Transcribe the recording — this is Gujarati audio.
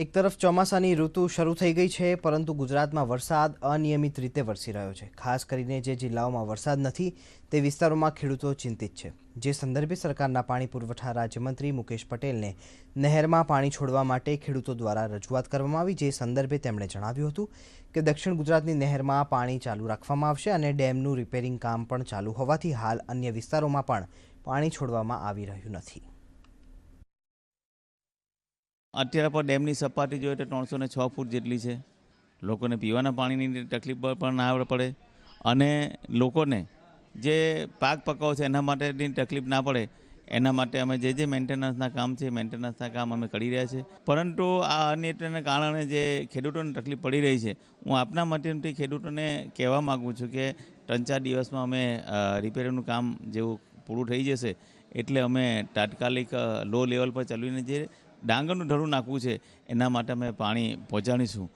એક તરફ ચોમાસાની ઋતુ શરૂ થઈ ગઈ છે, પરંતુ ગુજરાતમાં વરસાદ અનિયમિત રીતે વરસી રહ્યો છે. ખાસ કરીને જે જિલ્લાઓમાં વરસાદ નથી, તે વિસ્તારોમાં ખેડૂતો ચિંતિત છે. જે સંદર્ભે સરકારના પાણી પુરવઠા રાજ્યમંત્રી મુકેશ પટેલને નહેરમાં પાણી છોડવા માટે ખેડૂતો દ્વારા રજૂઆત કરવામાં આવી, જે સંદર્ભે તેમણે જણાવ્યું હતું કે દક્ષિણ ગુજરાતની નહેરમાં પાણી ચાલુ રાખવામાં આવશે અને ડેમનું રિપેરિંગ કામ પણ ચાલુ હોવાથી હાલ અન્ય વિસ્તારોમાં પણ પાણી છોડવામાં આવી રહ્યું નથી. અત્યારે પણ ડેમની સપાટી જોઈએ તો ત્રણસો ને છ ફૂટ જેટલી છે. લોકોને પીવાના પાણીની તકલીફ પણ ના પડે. અને લોકોને જે પાક પકાવો છે એના માટેની તકલીફ ના પડે. એના માટે અમે જે જે મેન્ટેનન્સના કામ છે મેન્ટેનન્સના કામ અમે કરી રહ્યા છીએ પરંતુ આ અનિયમિતને કારણે જે ખેડૂતોને તકલીફ પડી રહી છે, હું આપના માધ્યમથી ખેડૂતોને કહેવા માગું છું કે ત્રણ ચાર દિવસમાં અમે રિપેરિંગનું કામ જેવું પૂરું થઈ જશે, એટલે અમે તાત્કાલિક લો લેવલ પર ચલાવીને જે ડાંગરનું ઢળું નાખવું છે એના માટે અમે પાણી પહોંચાડીશું.